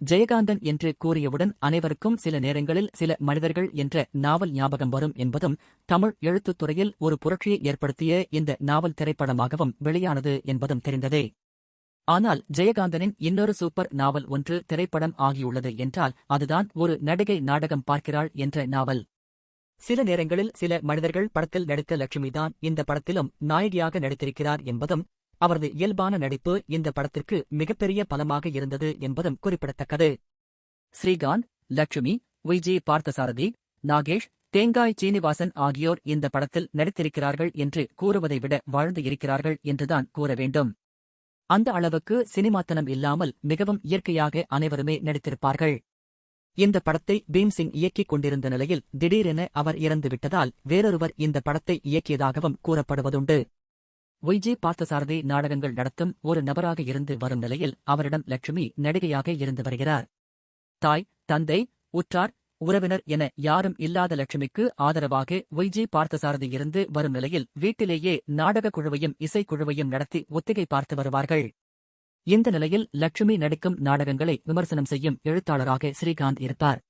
ஜெயகாந்தன் என்று கூறியவுடன் அனைவருக்கும் சில நேரங்களில் சில மனிதர்கள் என்ற நாவல் ஞாபகம் வரும் என்பதும் தமிழ் எழுத்துத் துறையில் ஒரு புரட்சியை ஏற்படுத்திய இந்த நாவல் திரைப்படமாகவும் வெளியானது என்பதும் தெரிந்ததே. ஆனால் ஜெயகாந்தனின் இன்னொரு சூப்பர் நாவல் ஒன்று திரைப்படம் ஆகியுள்ளது என்றால் அதுதான் ஒரு நடிகை நாடகம் பார்க்கிறாள் என்ற நாவல். சில நேரங்களில் சில மனிதர்கள் படத்தில் நடித்த லட்சுமிதான் இந்த படத்திலும் நாயகியாக நடித்திருக்கிறார் என்பதும் அவரது இயல்பான நடிப்பு இந்த படத்திற்கு மிகப்பெரிய பலமாக இருந்தது என்பதும் குறிப்பிடத்தக்கது. ஸ்ரீகாந்த் லட்சுமி விஜி பார்த்தசாரதி நாகேஷ் தேங்காய் சீனிவாசன் ஆகியோர் இந்த படத்தில் நடித்திருக்கிறார்கள் என்று கூறுவதை விட வாழ்ந்து இருக்கிறார்கள் என்றுதான் கூற வேண்டும். அந்த அளவுக்கு சினிமாத்தனம் இல்லாமல் மிகவும் இயற்கையாக அனைவருமே நடித்திருப்பார்கள். இந்த படத்தை பீம்சிங் இயக்கிக் கொண்டிருந்த நிலையில் திடீரென அவர் இறந்துவிட்டதால் வேறொருவர் இந்த படத்தை இயக்கியதாகவும் கூறப்படுவதுண்டு. ஒய்ஜி பார்த்தசாரதி நாடகங்கள் நடத்தும் ஒரு நபராக இருந்து வரும் நிலையில் அவரிடம் லட்சுமி நடிகையாக இருந்து வருகிறார். தாய் தந்தை உற்றார் உறவினர் என யாரும் இல்லாத லட்சுமிக்கு ஆதரவாக ஒய்ஜி பார்த்தசாரதி இருந்து வரும் நிலையில் வீட்டிலேயே நாடகக் குழுவையும் இசைக்குழுவையும் நடத்தி ஒத்திகை பார்த்து வருவார்கள். இந்த நிலையில் லட்சுமி நடிக்கும் நாடகங்களை விமர்சனம் செய்யும் எழுத்தாளராக ஸ்ரீகாந்த் இருப்பார்.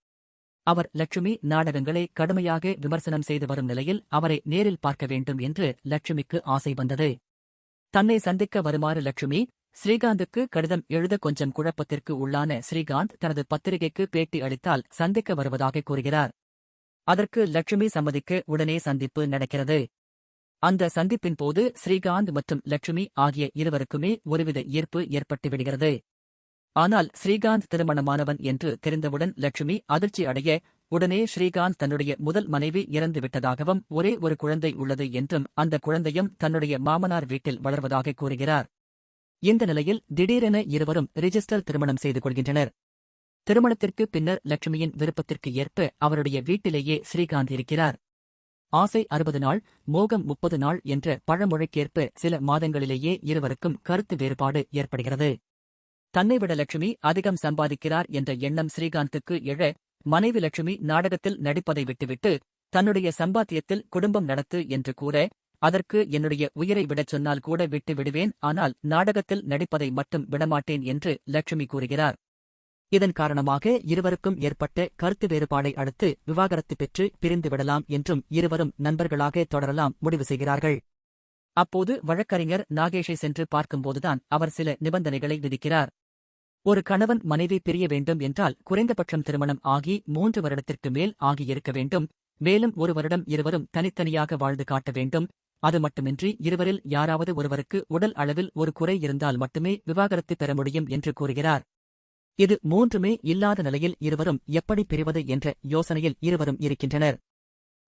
அவர் லட்சுமி நாடகங்களை கடுமையாக விமர்சனம் செய்து வரும் நிலையில் அவரை நேரில் பார்க்க வேண்டும் என்று லட்சுமிக்கு ஆசை வந்தது. தன்னை சந்திக்க வருமாறு லட்சுமி ஸ்ரீகாந்துக்கு கடிதம் எழுத கொஞ்சம் குழப்பத்திற்கு உள்ளான ஸ்ரீகாந்த் தனது பத்திரிகைக்கு பேட்டி அளித்தால் சந்திக்க வருவதாக கூறுகிறார். அதற்கு லட்சுமி சம்மதிக்க உடனே சந்திப்பு நடக்கிறது. அந்த சந்திப்பின் போது ஸ்ரீகாந்த் மற்றும் லட்சுமி ஆகிய இருவருக்குமே ஒருவித ஈர்ப்பு ஏற்பட்டு விடுகிறது ஆனால் ஸ்ரீகாந்த் திருமணமானவன் என்று தெரிந்தவுடன் லட்சுமி அதிர்ச்சி அடைய உடனே ஸ்ரீகாந்த் தன்னுடைய முதல் மனைவி இறந்து விட்டதாகவும் ஒரே ஒரு குழந்தை உள்ளது என்றும் அந்த குழந்தையும் தன்னுடைய மாமனார் வீட்டில் வளர்வதாக கூறுகிறார். இந்த நிலையில் திடீரென இருவரும் ரிஜிஸ்டர் திருமணம் செய்து கொள்கின்றனர். திருமணத்திற்கு பின்னர் லட்சுமியின் விருப்பத்திற்கு ஏற்ப அவருடைய வீட்டிலேயே ஸ்ரீகாந்த் இருக்கிறார். ஆசை அறுபது நாள் மோகம் முப்பது நாள் என்ற பழமொழிக்கேற்ப சில மாதங்களிலேயே இருவருக்கும் கருத்து வேறுபாடு ஏற்படுகிறது. தன்னை விட லட்சுமி அதிகம் சம்பாதிக்கிறார் என்ற எண்ணம் ஸ்ரீகாந்துக்கு எழ மனைவி லட்சுமி நாடகத்தில் நடிப்பதை விட்டுவிட்டு தன்னுடைய சம்பாத்தியத்தில் குடும்பம் நடத்து என்று கூற அதற்கு என்னுடைய உயிரை விடச் சொன்னால் கூட விட்டு விடுவேன் ஆனால் நாடகத்தில் நடிப்பதை மட்டும் விடமாட்டேன் என்று லட்சுமி கூறுகிறார். இதன் காரணமாக இருவருக்கும் ஏற்பட்ட கருத்து வேறுபாடை அடுத்து விவாகரத்து பெற்று பிரிந்து விடலாம் என்றும் இருவரும் நண்பர்களாக தொடரலாம் முடிவு செய்கிறார்கள். அப்போது வழக்கறிஞர் நாகேஷை சென்று பார்க்கும்போதுதான் அவர் சில நிபந்தனைகளை விதிக்கிறார். ஒரு கணவன் மனைவி பிரிய வேண்டும் என்றால் குறைந்தபட்சம் திருமணம் ஆகி மூன்று வருடத்திற்கு மேல் ஆகியிருக்க வேண்டும். மேலும் ஒரு வருடம் இருவரும் தனித்தனியாக வாழ்ந்து காட்ட வேண்டும். அது மட்டுமின்றி இருவரில் யாராவது ஒருவருக்கு உடல் அளவில் ஒரு குறை இருந்தால் மட்டுமே விவாகரத்து பெற முடியும் என்று கூறுகிறார். இது மூன்றுமே இல்லாத நிலையில் இருவரும் எப்படி பிரிவது என்ற யோசனையில் இருவரும் இருக்கின்றனர்.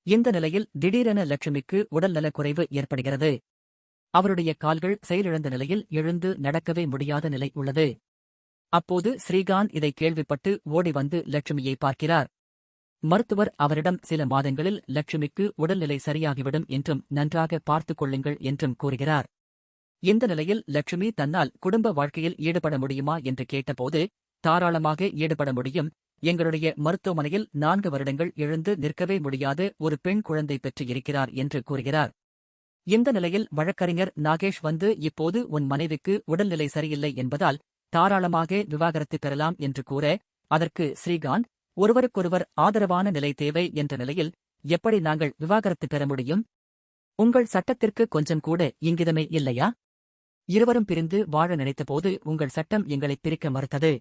இந்த நிலையில் திடீரென லட்சுமிக்கு உடல்நலக் குறைவு ஏற்படுகிறது. அவருடைய கால்கள் செயலிழந்த நிலையில் எழுந்து நடக்கவே முடியாத நிலை உள்ளது. அப்போது ஸ்ரீகாந்த் இதை கேள்விப்பட்டு ஓடி வந்து லட்சுமியை பார்க்கிறார். மருத்துவர் அவரிடம் சில மாதங்களில் லட்சுமிக்கு உடல்நிலை சரியாகிவிடும் என்றும் நன்றாக பார்த்துக் கொள்ளுங்கள் என்றும் கூறுகிறார். இந்த நிலையில் லட்சுமி தன்னால் குடும்ப வாழ்க்கையில் ஈடுபட முடியுமா என்று கேட்டபோது தாராளமாக ஈடுபட முடியும். எங்களுடைய மருத்துவமனையில் நான்கு வருடங்கள் எழுந்து நிற்கவே முடியாத ஒரு பெண் குழந்தை பெற்று இருக்கிறார் என்று கூறுகிறார். இந்த நிலையில் வழக்கறிஞர் நாகேஷ் வந்து இப்போது உன் மனைவிக்கு உடல்நிலை சரியில்லை என்பதால் தாராளமாக விவாகரத்து பெறலாம் என்று கூற அதற்கு ஸ்ரீகாந்த் ஒருவருக்கொருவர் ஆதரவான நிலை தேவை என்ற நிலையில் எப்படி நாங்கள் விவாகரத்து பெற முடியும்? உங்கள் சட்டத்திற்கு கொஞ்சம் கூட இங்கிதமே இல்லையா? இருவரும் பிரிந்து வாழ நினைத்தபோது உங்கள் சட்டம் எங்களை பிரிக்க மறுத்தது.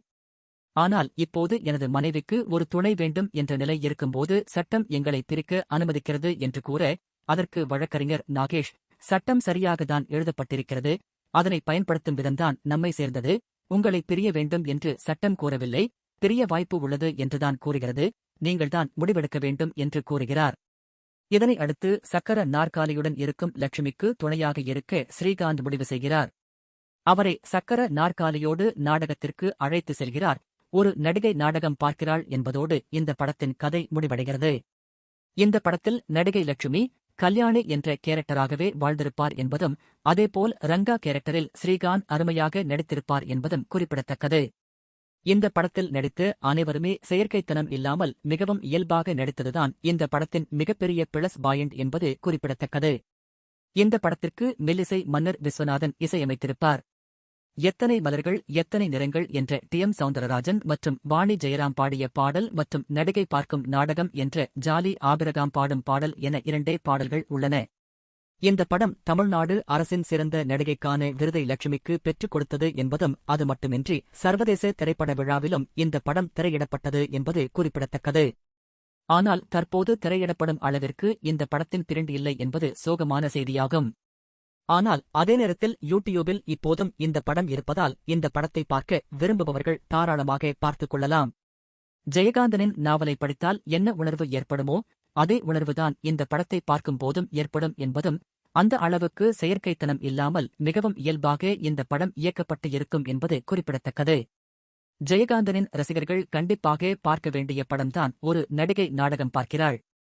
ஆனால் இப்போது எனது மனைவிக்கு ஒரு துணை வேண்டும் என்ற நிலை இருக்கும்போது சட்டம் எங்களை பிரிக்க அனுமதிக்கிறது என்று கூற அதற்கு வழக்கறிஞர் நாகேஷ் சட்டம் சரியாகத்தான் எழுதப்பட்டிருக்கிறது அதனை பயன்படுத்தும் விதம்தான் நம்மை சேர்ந்தது உங்களை பிரிய வேண்டும் என்று சட்டம் கூறவில்லை. பிரிய வாய்ப்பு உள்ளது என்றுதான் கூறுகிறது. நீங்கள்தான் முடிவெடுக்க வேண்டும் என்று கூறுகிறார். இதனை அடுத்து சக்கர நாற்காலியுடன் இருக்கும் லட்சுமிக்கு துணையாக இருக்க ஸ்ரீகாந்த் முடிவு செய்கிறார். அவரை சக்கர நாற்காலியோடு நாடகத்திற்கு அழைத்து செல்கிறார். ஒரு நடிகை நாடகம் பார்க்கிறாள் என்பதோடு இந்த படத்தின் கதை முடிவடைகிறது. இந்த படத்தில் நடிகை லட்சுமி கல்யாணி என்ற கேரக்டராகவே வாழ்ந்திருப்பார் என்பதும் அதேபோல் ரங்கா கேரக்டரில் ஸ்ரீகாந்த் அருமையாக நடித்திருப்பார் என்பதும் குறிப்பிடத்தக்கது. இந்த படத்தில் நடித்து அனைவருமே செயற்கைத்தனம் இல்லாமல் மிகவும் இயல்பாக நடித்ததுதான் இந்த படத்தின் மிகப்பெரிய பிளஸ் பாயிண்ட் என்பது குறிப்பிடத்தக்கது. இந்த படத்திற்கு மெல்லிசை மன்னர் விஸ்வநாதன் இசையமைத்திருப்பார். எத்தனை மலர்கள் எத்தனை நிறங்கள் என்ற டி. எம். சவுந்தரராஜன் மற்றும் வாணி ஜெயராம் பாடிய பாடல் மற்றும் நடிகை பார்க்கும் நாடகம் என்ற ஜாலி ஆபிரகாம் பாடும் பாடல் என இரண்டே பாடல்கள் உள்ளன. இந்த படம் தமிழ்நாடு அரசின் சிறந்த நடிகைக்கான விருதை லட்சுமிக்கு பெற்றுக் கொடுத்தது என்பதும் அது மட்டுமின்றி சர்வதேச திரைப்பட விழாவிலும் இந்த படம் திரையிடப்பட்டது என்பது குறிப்பிடத்தக்கது. ஆனால் தற்போது திரையிடப்படும் அளவிற்கு இந்த படத்தின் திரண்டு இல்லை என்பது சோகமான செய்தியாகும். ஆனால் அதே நேரத்தில் யூடியூபில் இப்போதும் இந்த படம் இருப்பதால் இந்த படத்தை பார்க்க விரும்புபவர்கள் தாராளமாக பார்த்துக் கொள்ளலாம். ஜெயகாந்தனின் நாவலை படித்தால் என்ன உணர்வு ஏற்படுமோ அதே உணர்வுதான் இந்த படத்தை பார்க்கும் போதும் ஏற்படும் என்பதும் அந்த அளவுக்கு செயற்கைத்தனம் இல்லாமல் மிகவும் இயல்பாக இந்த படம் இயக்கப்பட்டு இருக்கும் என்பது குறிப்பிடத்தக்கது. ஜெயகாந்தனின் ரசிகர்கள் கண்டிப்பாக பார்க்க வேண்டிய படம்தான் ஒரு நடிகை நாடகம் பார்க்கிறாள்.